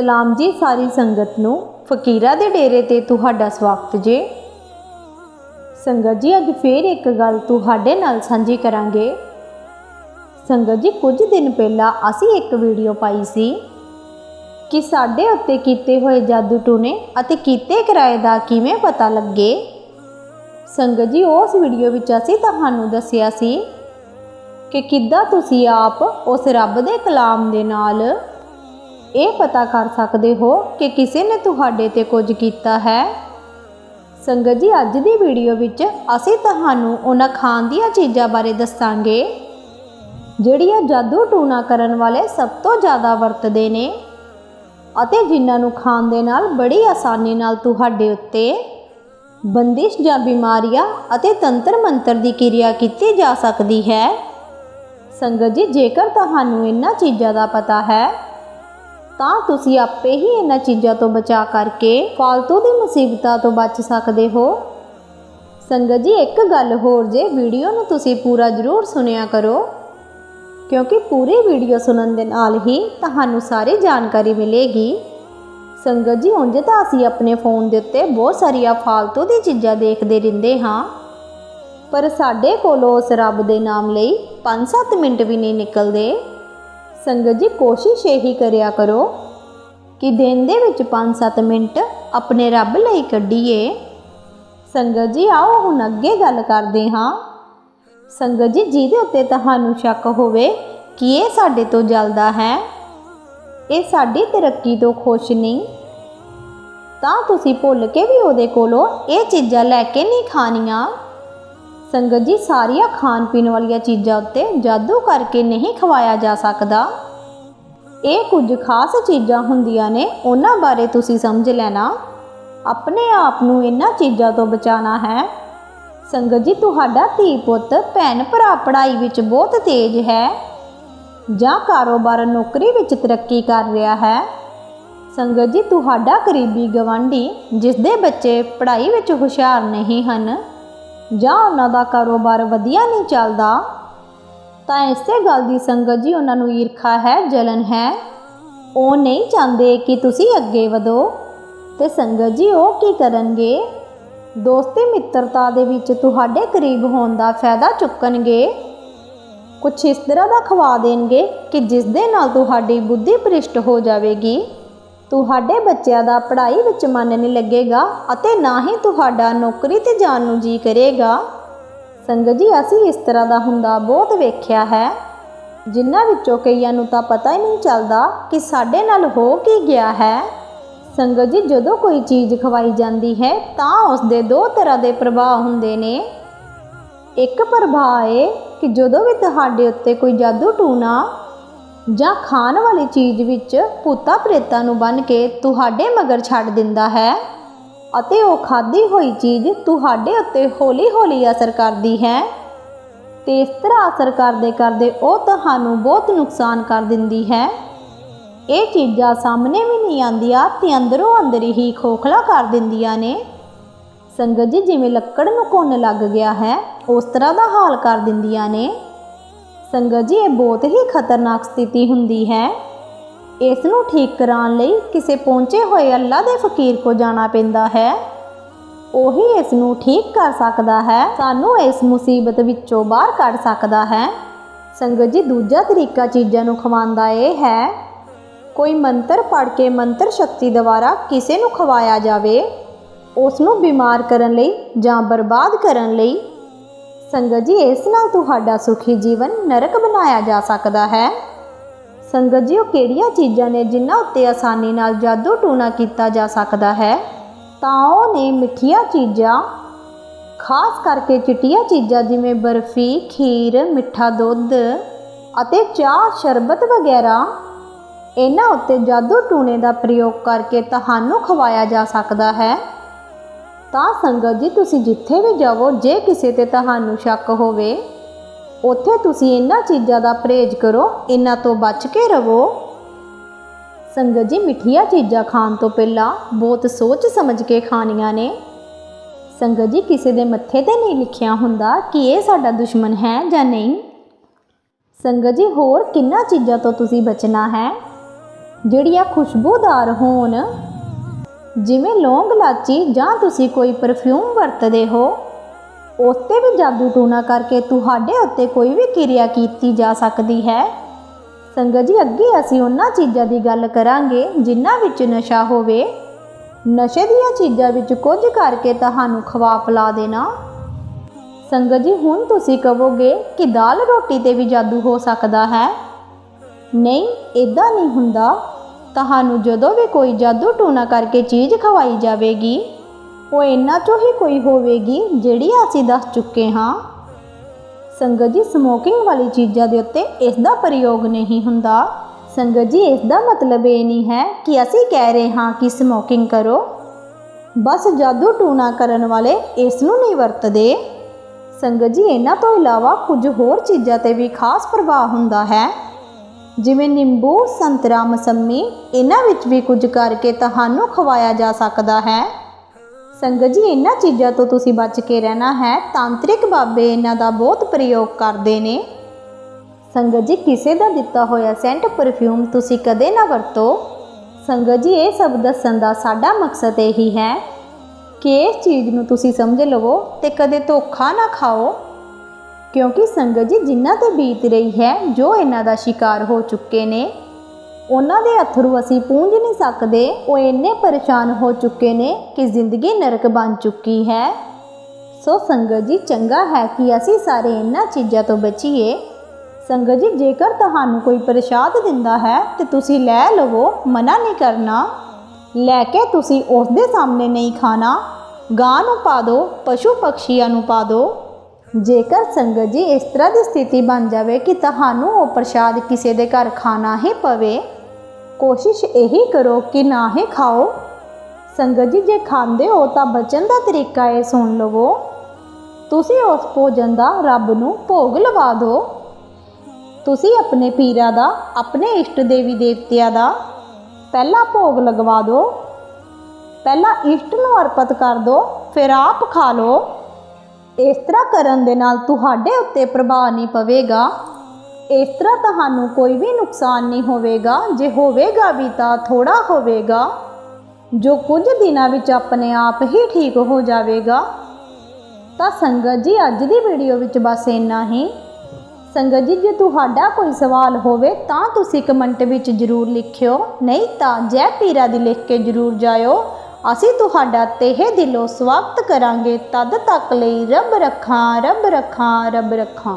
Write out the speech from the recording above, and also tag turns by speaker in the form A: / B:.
A: ਸਲਾਮ ਜੀ ਸਾਰੀ ਸੰਗਤ ਨੂੰ। ਫਕੀਰਾ ਦੇ ਡੇਰੇ ਤੇ ਤੁਹਾਡਾ ਸਵਾਗਤ ਜੇ। ਸੰਗਤ ਜੀ, ਅੱਜ ਫੇਰ ਇੱਕ ਗੱਲ ਤੁਹਾਡੇ ਨਾਲ ਸਾਂਝੀ ਕਰਾਂਗੇ। ਸੰਗਤ ਜੀ, ਕੁਝ ਦਿਨ ਪਹਿਲਾਂ ਅਸੀਂ ਇੱਕ ਵੀਡੀਓ ਪਾਈ ਸੀ ਕਿ ਸਾਡੇ ਉੱਤੇ ਕੀਤੇ ਹੋਏ ਜਾਦੂ ਟੂਣੇ ਅਤੇ ਕੀਤੇ ਕਿਰਾਏ ਦਾ ਕਿਵੇਂ ਪਤਾ ਲੱਗੇ। ਸੰਗਤ ਜੀ, ਉਸ ਵੀਡੀਓ ਵਿੱਚ ਅਸੀਂ ਤੁਹਾਨੂੰ ਦੱਸਿਆ ਸੀ ਕਿ ਕਿੱਦਾਂ ਤੁਸੀਂ ਆਪ ਉਸ ਰੱਬ ਦੇ ਕਲਾਮ ਦੇ ਨਾਲ ਇਹ ਪਤਾ ਕਰ ਸਕਦੇ ਹੋ ਕਿ ਕਿਸੇ ਨੇ ਤੁਹਾਡੇ ਤੇ ਕੁਝ ਕੀਤਾ ਹੈ? ਸੰਗਤ ਜੀ, ਅੱਜ ਦੀ ਵੀਡੀਓ ਵਿੱਚ ਅਸੀਂ ਤੁਹਾਨੂੰ ਉਹਨਾਂ ਖਾਣ ਦੀਆਂ ਚੀਜ਼ਾਂ ਬਾਰੇ ਦੱਸਾਂਗੇ, ਜਿਹੜੀਆਂ ਜਾਦੂ ਟੂਣਾ ਕਰਨ ਵਾਲੇ ਸਭ ਤੋਂ ਜ਼ਿਆਦਾ ਵਰਤਦੇ ਨੇ ਅਤੇ ਜਿਨ੍ਹਾਂ ਨੂੰ ਖਾਣ ਦੇ ਨਾਲ ਬੜੀ ਆਸਾਨੀ ਨਾਲ ਤੁਹਾਡੇ ਉੱਤੇ ਬੰਦਿਸ਼ ਜਾਂ ਬਿਮਾਰੀਆਂ ਅਤੇ ਤੰਤਰ ਮੰਤਰ ਦੀ ਕਿਰਿਆ ਕੀਤੀ ਜਾ ਸਕਦੀ ਹੈ। ਸੰਗਤ ਜੀ, ਜੇਕਰ ਤੁਹਾਨੂੰ ਇਹਨਾਂ ਚੀਜ਼ਾਂ ਦਾ ਪਤਾ ਹੈ ਤਾਂ ਤੁਸੀਂ ਆਪੇ ਹੀ ਇਹਨਾਂ ਚੀਜ਼ਾਂ ਤੋਂ ਬਚਾ ਕਰਕੇ ਫालतू ਦੀ ਮੁਸੀਬਤਾਂ ਤੋਂ ਬਚ ਸਕਦੇ ਹੋ। ਸੰਗਤ ਜੀ, ਇੱਕ ਗੱਲ ਹੋਰ ਜੇ ਵੀਡੀਓ ਨੂੰ ਤੁਸੀਂ ਪੂਰਾ ਜ਼ਰੂਰ ਸੁਣਿਆ ਕਰੋ। ਕਿਉਂਕਿ ਪੂਰੀ ਵੀਡੀਓ ਸੁਣਨ ਦੇ ਨਾਲ ਹੀ ਤੁਹਾਨੂੰ ਸਾਰੀ ਜਾਣਕਾਰੀ ਮਿਲੇਗੀ। ਸੰਗਤ ਜੀ, ਉਂਝ ਤਾਂ ਅਸੀਂ ਆਪਣੇ ਫੋਨ ਦੇ ਉੱਤੇ ਬਹੁਤ ਸਾਰੀਆਂ ਫालतू ਦੀ ਚੀਜ਼ਾਂ ਦੇਖਦੇ ਰਹਿੰਦੇ ਹਾਂ। ਪਰ ਸਾਡੇ ਕੋਲੋਂ ਉਸ ਰੱਬ ਦੇ ਨਾਮ ਲਈ 5-7 ਮਿੰਟ ਵੀ ਨਹੀਂ ਨਿਕਲਦੇ। ਸੰਗਤ ਜੀ ਕੋਸ਼ਿਸ਼ ਇਹੀ ਕਰਿਆ ਕਰੋ ਕਿ ਦਿਨ ਦੇ ਵਿੱਚ 5-7 ਮਿੰਟ ਆਪਣੇ ਰੱਬ ਲਈ ਕੱਢੀਏ। ਸੰਗਤ ਜੀ, ਆਓ ਹੁਣ ਅੱਗੇ ਗੱਲ ਕਰਦੇ ਹਾਂ। ਸੰਗਤ ਜੀ, ਜਿਹਦੇ ਉੱਤੇ ਤੁਹਾਨੂੰ ਸ਼ੱਕ ਹੋਵੇ ਕਿ ਇਹ ਸਾਡੇ ਤੋਂ ਜਲਦਾ ਹੈ, ਇਹ ਸਾਡੀ ਤਰੱਕੀ ਤੋਂ ਖੁਸ਼ ਨਹੀਂ, ਤਾਂ ਤੁਸੀਂ ਭੁੱਲ ਕੇ ਵੀ ਉਹਦੇ ਕੋਲੋਂ ਇਹ ਚੀਜ਼ਾਂ ਲੈ ਕੇ ਨਹੀਂ ਖਾਣੀਆਂ। ਸੰਗਤ ਜੀ ਸਾਰੀਆਂ ਖਾਣ ਪੀਣ ਵਾਲੀਆਂ ਚੀਜ਼ਾਂ ਉੱਤੇ ਜਾਦੂ ਕਰਕੇ ਨਹੀਂ ਖਵਾਇਆ ਜਾ ਸਕਦਾ। ਇਹ ਕੁਝ ਖਾਸ ਚੀਜ਼ਾਂ ਹੁੰਦੀਆਂ ਨੇ, ਉਹਨਾਂ ਬਾਰੇ ਤੁਸੀਂ ਸਮਝ ਲੈਣਾ। ਆਪਣੇ ਆਪ ਨੂੰ ਇਹਨਾਂ ਚੀਜ਼ਾਂ ਤੋਂ ਬਚਾਉਣਾ ਹੈ। ਸੰਗਤ ਜੀ, ਤੁਹਾਡਾ ਧੀ ਪੁੱਤ ਭੈਣ ਭਰਾ ਪੜ੍ਹਾਈ ਵਿੱਚ ਬਹੁਤ ਤੇਜ਼ ਹੈ ਜਾਂ ਕਾਰੋਬਾਰ ਨੌਕਰੀ ਵਿੱਚ ਤਰੱਕੀ ਕਰ ਰਿਹਾ ਹੈ। ਸੰਗਤ ਜੀ, ਤੁਹਾਡਾ ਕਰੀਬੀ ਗਵਾਂਢੀ ਜਿਸ ਦੇ ਬੱਚੇ ਪੜ੍ਹਾਈ ਵਿੱਚ ਹੁਸ਼ਿਆਰ ਨਹੀਂ ਹਨ ਜਾਂ ਉਹਨਾਂ ਦਾ ਕਾਰੋਬਾਰ ਵਧੀਆ ਨਹੀਂ ਚੱਲਦਾ? ਤਾਂ ਇਸੇ ਗੱਲ ਦੀ ਸੰਗਤ ਜੀ ਉਹਨਾਂ ਨੂੰ ਈਰਖਾ ਹੈ, ਜਲਨ ਹੈ। ਉਹ ਨਹੀਂ ਚਾਹੁੰਦੇ ਕਿ ਤੁਸੀਂ ਅੱਗੇ ਵਧੋ। ਤੇ ਸੰਗਤ ਜੀ ਉਹ ਕੀ ਕਰਨਗੇ? ਦੋਸਤੀ ਮਿੱਤਰਤਾ ਦੇ ਵਿੱਚ ਤੁਹਾਡੇ ਕਰੀਬ ਹੋਣ ਦਾ ਫਾਇਦਾ ਚੁੱਕਣਗੇ। ਕੁਝ ਇਸ ਤਰ੍ਹਾਂ ਦਾ ਖਵਾ ਦੇਣਗੇ ਕਿ ਜਿਸ ਦੇ ਨਾਲ ਤੁਹਾਡੀ ਬੁੱਧੀ ਭ੍ਰਿਸ਼ਟ ਹੋ ਜਾਵੇਗੀ। ਤੁਹਾਡੇ ਬੱਚਿਆਂ ਦਾ ਪੜ੍ਹਾਈ ਵਿੱਚ ਮਨ ਨਹੀਂ ਲੱਗੇਗਾ ਅਤੇ ਨਾ ਹੀ ਤੁਹਾਡਾ ਨੌਕਰੀ ਤੇ ਜਾਣ ਨੂੰ ਜੀ ਕਰੇਗਾ। ਸੰਗਤ ਜੀ, ਅਸੀਂ ਇਸ ਤਰ੍ਹਾਂ ਦਾ ਹੁੰਦਾ ਬਹੁਤ ਵੇਖਿਆ ਹੈ। ਜਿਨ੍ਹਾਂ ਵਿੱਚੋਂ ਕਈਆਂ ਨੂੰ ਤਾਂ ਪਤਾ ਹੀ ਨਹੀਂ ਚੱਲਦਾ ਕਿ ਸਾਡੇ ਨਾਲ ਹੋ ਕੀ ਗਿਆ ਹੈ। ਸੰਗਤ ਜੀ, ਜਦੋਂ ਕੋਈ ਚੀਜ਼ ਖਵਾਈ ਜਾਂਦੀ ਹੈ ਤਾਂ ਉਸ ਦੇ ਦੋ ਤਰ੍ਹਾਂ ਦੇ ਪ੍ਰਭਾਵ ਹੁੰਦੇ ਨੇ। ਇੱਕ ਪ੍ਰਭਾਵ ਹੈ ਕਿ ਜਦੋਂ ਵੀ ਤੁਹਾਡੇ ਉੱਤੇ ਕੋਈ ਜਾਦੂ ਟੂਣਾ ਜਾਂ ਖਾਣ ਵਾਲੀ ਚੀਜ਼ ਵਿੱਚ ਭੂਤਾ ਪ੍ਰੇਤਾਂ ਨੂੰ ਬੰਨ੍ਹ ਕੇ ਤੁਹਾਡੇ ਮਗਰ ਛੱਡ ਦਿੰਦਾ ਹੈ ਅਤੇ ਉਹ ਖਾਧੀ ਹੋਈ ਚੀਜ਼ ਤੁਹਾਡੇ ਉੱਤੇ ਹੌਲੀ-ਹੌਲੀ ਅਸਰ ਕਰਦੀ ਹੈ ਤੇ ਇਸ ਤਰ੍ਹਾਂ ਅਸਰ ਕਰਦੇ ਕਰਦੇ ਉਹ ਤੁਹਾਨੂੰ ਬਹੁਤ ਨੁਕਸਾਨ ਕਰ ਦਿੰਦੀ ਹੈ। ਇਹ ਚੀਜ਼ਾਂ ਸਾਹਮਣੇ ਵੀ ਨਹੀਂ ਆਉਂਦੀਆਂ ਤੇ ਅੰਦਰੋਂ ਅੰਦਰ ਹੀ ਖੋਖਲਾ ਕਰ ਦਿੰਦੀਆਂ ਨੇ। ਸੰਗਤ ਜੀ, ਜਿਵੇਂ ਲੱਕੜ ਨੂੰ ਕੁੰਨ ਲੱਗ ਗਿਆ ਹੈ, ਉਸ ਤਰ੍ਹਾਂ ਦਾ ਹਾਲ ਕਰ ਦਿੰਦੀਆਂ ਨੇ। ਸੰਗਤ ਜੀ, ਇਹ ਬਹੁਤ ਹੀ ਖਤਰਨਾਕ ਸਥਿਤੀ ਹੁੰਦੀ ਹੈ। ਇਸ ਨੂੰ ਠੀਕ ਕਰਾਉਣ ਲਈ ਕਿਸੇ ਪਹੁੰਚੇ ਹੋਏ ਅੱਲਾ ਦੇ ਫਕੀਰ ਕੋ ਜਾਣਾ ਪੈਂਦਾ ਹੈ। ਉਹੀ ਇਸ ਨੂੰ ਠੀਕ ਕਰ ਸਕਦਾ ਹੈ, ਸਾਨੂੰ ਇਸ ਮੁਸੀਬਤ ਵਿੱਚੋਂ ਬਾਹਰ ਕੱਢ ਸਕਦਾ ਹੈ। ਸੰਗਤ ਜੀ, ਦੂਜਾ ਤਰੀਕਾ ਚੀਜ਼ਾਂ ਨੂੰ ਖਵਾਉਂਦਾ ਇਹ ਹੈ, ਕੋਈ ਮੰਤਰ ਪੜ੍ਹ ਕੇ ਮੰਤਰ ਸ਼ਕਤੀ ਦੁਆਰਾ ਕਿਸੇ ਨੂੰ ਖਵਾਇਆ ਜਾਵੇ, ਉਸ ਨੂੰ ਬਿਮਾਰ ਕਰਨ ਲਈ ਜਾਂ ਬਰਬਾਦ ਕਰਨ ਲਈ ਸੰਗਤ ਜੀ, ਇਸ ਨਾਲ ਤੁਹਾਡਾ ਸੁਖੀ ਜੀਵਨ ਨਰਕ ਬਣਾਇਆ ਜਾ ਸਕਦਾ ਹੈ। ਸੰਗਤ ਜੀ, ਉਹ ਕਿਹੜੀਆਂ ਚੀਜ਼ਾਂ ਨੇ ਜਿਨ੍ਹਾਂ ਉੱਤੇ ਆਸਾਨੀ ਨਾਲ ਜਾਦੂ ਟੂਣਾ ਕੀਤਾ ਜਾ ਸਕਦਾ ਹੈ? ਤਾਂ ਉਹ ਨੇ ਮਿੱਠੀਆਂ ਚੀਜ਼ਾਂ, ਖਾਸ ਕਰਕੇ ਚਿੱਟੀਆਂ ਚੀਜ਼ਾਂ ਜਿਵੇਂ ਬਰਫੀ, ਖੀਰ, ਮਿੱਠਾ ਦੁੱਧ ਅਤੇ ਚਾਹ, ਸ਼ਰਬਤ ਵਗੈਰਾ, ਇਹਨਾਂ ਉੱਤੇ ਜਾਦੂ ਟੂਣੇ ਦਾ ਪ੍ਰਯੋਗ ਕਰਕੇ ਤੁਹਾਨੂੰ ਖਵਾਇਆ ਜਾ ਸਕਦਾ ਹੈ। ਤਾਂ ਸੰਗਤ ਜੀ ਤੁਸੀਂ ਜਿੱਥੇ ਵੀ ਜਾਵੋ, ਜੇ ਕਿਸੇ ਤੇ ਤੁਹਾਨੂੰ ਸ਼ੱਕ ਹੋਵੇ, ਉੱਥੇ ਤੁਸੀਂ ਇਹਨਾਂ ਚੀਜ਼ਾਂ ਦਾ ਪਰਹੇਜ਼ ਕਰੋ, ਇਹਨਾਂ ਤੋਂ ਬਚ ਕੇ ਰਹੋ ਸੰਗਤ ਜੀ ਮਿੱਠੀਆਂ ਚੀਜ਼ਾਂ ਖਾਣ ਤੋਂ ਪਹਿਲਾਂ ਬਹੁਤ ਸੋਚ ਸਮਝ ਕੇ ਖਾਣੀਆਂ ਨੇ। ਸੰਗਤ ਜੀ ਕਿਸੇ ਦੇ ਮੱਥੇ ਤੇ ਨਹੀਂ ਲਿਖਿਆ ਹੁੰਦਾ ਕਿ ਇਹ ਸਾਡਾ ਦੁਸ਼ਮਣ ਹੈ ਜਾਂ ਨਹੀਂ। ਸੰਗਤ ਜੀ, ਹੋਰ ਕਿੰਨਾ ਚੀਜ਼ਾਂ ਤੋਂ ਤੁਸੀਂ ਬਚਣਾ ਹੈ? ਜਿਹੜੀਆਂ ਖੁਸ਼ਬੂਦਾਰ ਹੋਣ ਜਿਵੇਂ ਲੌਂਗ ਲਾਚੀ ਜਾਂ ਤੁਸੀਂ ਕੋਈ ਪਰਫਿਊਮ ਵਰਤਦੇ ਹੋ ਉਸ 'ਤੇ ਵੀ ਜਾਦੂ ਟੂਣਾ ਕਰਕੇ ਤੁਹਾਡੇ ਉੱਤੇ ਕੋਈ ਵੀ ਕਿਰਿਆ ਕੀਤੀ ਜਾ ਸਕਦੀ ਹੈ। ਸੰਗਤ ਜੀ, ਅੱਗੇ ਅਸੀਂ ਉਹਨਾਂ ਚੀਜ਼ਾਂ ਦੀ ਗੱਲ ਕਰਾਂਗੇ ਜਿਨ੍ਹਾਂ ਵਿੱਚ ਨਸ਼ਾ ਹੋਵੇ। ਨਸ਼ੇ ਦੀਆਂ ਚੀਜ਼ਾਂ ਵਿੱਚ ਕੁਝ ਕਰਕੇ ਤੁਹਾਨੂੰ ਖਵਾ ਪਿਲਾ ਦੇਣਾ। ਸੰਗਤ ਜੀ, ਹੁਣ ਤੁਸੀਂ ਕਹੋਗੇ ਕਿ ਦਾਲ ਰੋਟੀ ਤੇ ਵੀ ਜਾਦੂ ਹੋ ਸਕਦਾ ਹੈ। ਨਹੀਂ ਇਦਾਂ ਨਹੀਂ ਹੁੰਦਾ। ਤੁਹਾਨੂੰ ਜਦੋਂ ਵੀ ਕੋਈ ਜਾਦੂ ਟੂਣਾ ਕਰਕੇ ਚੀਜ਼ ਖਵਾਈ ਜਾਵੇਗੀ, ਉਹ ਇਹਨਾਂ ਚੋਂ ਹੀ ਕੋਈ ਹੋਵੇਗੀ ਜਿਹੜੀ ਅਸੀਂ ਦੱਸ ਚੁੱਕੇ ਹਾਂ। ਸੰਗਤ ਜੀ ਸਮੋਕਿੰਗ ਵਾਲੀ ਚੀਜ਼ਾਂ ਦੇ ਉੱਤੇ ਇਸ ਦਾ ਪ੍ਰਯੋਗ ਨਹੀਂ ਹੁੰਦਾ। ਸੰਗਤ ਜੀ, ਇਸ ਦਾ ਮਤਲਬ ਇਹ ਨਹੀਂ ਹੈ ਕਿ ਅਸੀਂ ਕਹਿ ਰਹੇ ਹਾਂ ਕਿ ਸਮੋਕਿੰਗ ਕਰੋ। ਬਸ ਜਾਦੂ ਟੂਣਾ ਕਰਨ ਵਾਲੇ ਇਸ ਨੂੰ ਨਹੀਂ ਵਰਤਦੇ। ਸੰਗਤ ਜੀ, ਇਹਨਾਂ ਤੋਂ ਇਲਾਵਾ ਕੁਝ ਹੋਰ ਚੀਜ਼ਾਂ ਤੇ ਵੀ ਖਾਸ ਪ੍ਰਭਾਵ ਹੁੰਦਾ ਹੈ। ਜਿਵੇਂ ਨਿੰਬੂ ਸੰਤਰਾ ਮਸੰਮੀ ਇਹਨਾਂ ਵਿੱਚ ਵੀ ਕੁਝ ਕਰਕੇ ਤੁਹਾਨੂੰ ਖਵਾਇਆ ਜਾ ਸਕਦਾ ਹੈ। ਸੰਗਤ ਜੀ, ਇਹਨਾਂ ਚੀਜ਼ਾਂ ਤੋਂ ਤੁਸੀਂ ਬਚ ਕੇ ਰਹਿਣਾ ਹੈ। ਤਾਂਤਰਿਕ ਬਾਬੇ ਇਹਨਾਂ ਦਾ ਬਹੁਤ ਪ੍ਰਯੋਗ ਕਰਦੇ ਨੇ। ਸੰਗਤ ਜੀ, ਕਿਸੇ ਦਾ ਦਿੱਤਾ ਹੋਇਆ ਸੈਂਟ ਪਰਫਿਊਮ ਤੁਸੀਂ ਕਦੇ ਨਾ ਵਰਤੋ। ਸੰਗਤ ਜੀ, ਇਹ ਸਭ ਦੱਸਣ ਦਾ ਸਾਡਾ ਮਕਸਦ ਇਹੀ ਹੈ ਕਿ ਇਸ ਚੀਜ਼ ਨੂੰ ਤੁਸੀਂ ਸਮਝ ਲਵੋ ਤੇ ਕਦੇ ਧੋਖਾ ਨਾ ਖਾਓ। ਕਿਉਂਕਿ ਸੰਗਤ ਜੀ ਜਿਨ੍ਹਾਂ ਤੇ ਬੀਤ ਰਹੀ ਹੈ, ਜੋ ਇਹਨਾਂ ਦਾ ਸ਼ਿਕਾਰ ਹੋ ਚੁੱਕੇ ਨੇ, ਉਹਨਾਂ ਦੇ ਅਥਰੂ ਅਸੀਂ ਪੂੰਝ ਨਹੀਂ ਸਕਦੇ, ਉਹ ਇੰਨੇ ਪਰੇਸ਼ਾਨ ਹੋ ਚੁੱਕੇ ਨੇ ਕਿ ਜ਼ਿੰਦਗੀ ਨਰਕ ਬਣ ਚੁੱਕੀ ਹੈ। ਸੋ ਸੰਗਤ ਜੀ, ਚੰਗਾ ਹੈ ਕਿ ਅਸੀਂ ਸਾਰੇ ਇਹਨਾਂ ਚੀਜ਼ਾਂ ਤੋਂ ਬਚੀਏ। ਸੰਗਤ ਜੀ, ਜੇਕਰ ਤੁਹਾਨੂੰ ਕੋਈ ਪ੍ਰਸ਼ਾਦ ਦਿੰਦਾ ਹੈ, ਤੇ ਤੁਸੀਂ ਲੈ ਲਵੋ, ਮਨਾ ਨਹੀਂ ਕਰਨਾ। ਲੈ ਕੇ ਤੁਸੀਂ ਉਸ ਦੇ ਸਾਹਮਣੇ ਨਹੀਂ ਖਾਣਾ। ਗਾਂ ਨੂੰ ਪਾ ਦਿਓ ਪਸ਼ੂ ਪਕਸ਼ੀਆਂ ਨੂੰ ਪਾ ਦਿਓ। ਜੇਕਰ ਸੰਗਤ ਜੀ ਇਸ ਤਰ੍ਹਾਂ ਦੀ ਸਥਿਤੀ ਬਣ ਜਾਵੇ ਕਿ ਤੁਹਾਨੂੰ ਉਹ ਪ੍ਰਸ਼ਾਦ ਕਿਸੇ ਦੇ ਘਰ ਖਾਣਾ ਹੀ ਪਵੇ, ਕੋਸ਼ਿਸ਼ ਇਹੀ ਕਰੋ ਕਿ ਨਾ ਹੀ ਖਾਓ। ਸੰਗਤ ਜੀ, ਜੇ ਖਾਂਦੇ ਹੋ ਤਾਂ ਬਚਣ ਦਾ ਤਰੀਕਾ ਇਹ ਸੁਣ ਲਵੋ। ਤੁਸੀਂ ਉਸ ਭੋਜਨ ਦਾ ਰੱਬ ਨੂੰ ਭੋਗ ਲਵਾ ਦਿਓ। ਤੁਸੀਂ ਆਪਣੇ ਪੀਰਾਂ ਦਾ, ਆਪਣੇ ਇਸ਼ਟ ਦੇਵੀ ਦੇਵਤਿਆਂ ਦਾ ਪਹਿਲਾ ਭੋਗ ਲਗਵਾ ਦਿਓ। ਪਹਿਲਾਂ ਇਸ਼ਟ ਨੂੰ ਅਰਪਿਤ ਕਰ ਦਿਓ, ਫਿਰ ਆਪ ਖਾ ਲਓ। ਇਸ ਤਰ੍ਹਾਂ ਕਰਨ ਦੇ ਨਾਲ ਤੁਹਾਡੇ ਉੱਤੇ ਪ੍ਰਭਾਵ ਨਹੀਂ ਪਵੇਗਾ। ਇਸ ਤਰ੍ਹਾਂ ਤੁਹਾਨੂੰ ਕੋਈ ਵੀ ਨੁਕਸਾਨ ਨਹੀਂ ਹੋਵੇਗਾ। ਜੇ ਹੋਵੇਗਾ ਵੀ ਤਾਂ ਥੋੜਾ ਹੋਵੇਗਾ। ਜੋ ਕੁਝ ਦਿਨਾਂ ਵਿੱਚ ਆਪਣੇ ਆਪ ਹੀ ਠੀਕ ਹੋ ਜਾਵੇਗਾ। ਤਾਂ ਸੰਗਤ ਜੀ, ਅੱਜ ਦੀ ਵੀਡੀਓ ਵਿੱਚ ਬਸ ਇੰਨਾ ਹੀ। ਸੰਗਤ ਜੀ, ਜੇ ਤੁਹਾਡਾ ਕੋਈ ਸਵਾਲ ਹੋਵੇ ਤਾਂ ਤੁਸੀਂ ਕਮੈਂਟ ਵਿੱਚ ਜ਼ਰੂਰ ਲਿਖਿਓ। ਨਹੀਂ ਤਾਂ ਜੈ ਪੀਰਾ ਦੀ ਲਿਖ ਕੇ ਜ਼ਰੂਰ ਜਾਇਓ। ਅਸੀਂ ਤੁਹਾਡਾ ਤਹਿ ਦਿਲੋਂ ਸਵਾਗਤ ਕਰਾਂਗੇ ਤਦ ਤੱਕ ਲਈ ਰੱਬ ਰੱਖਾਂ ਰੱਬ ਰੱਖਾਂ ਰੱਬ ਰੱਖਾਂ।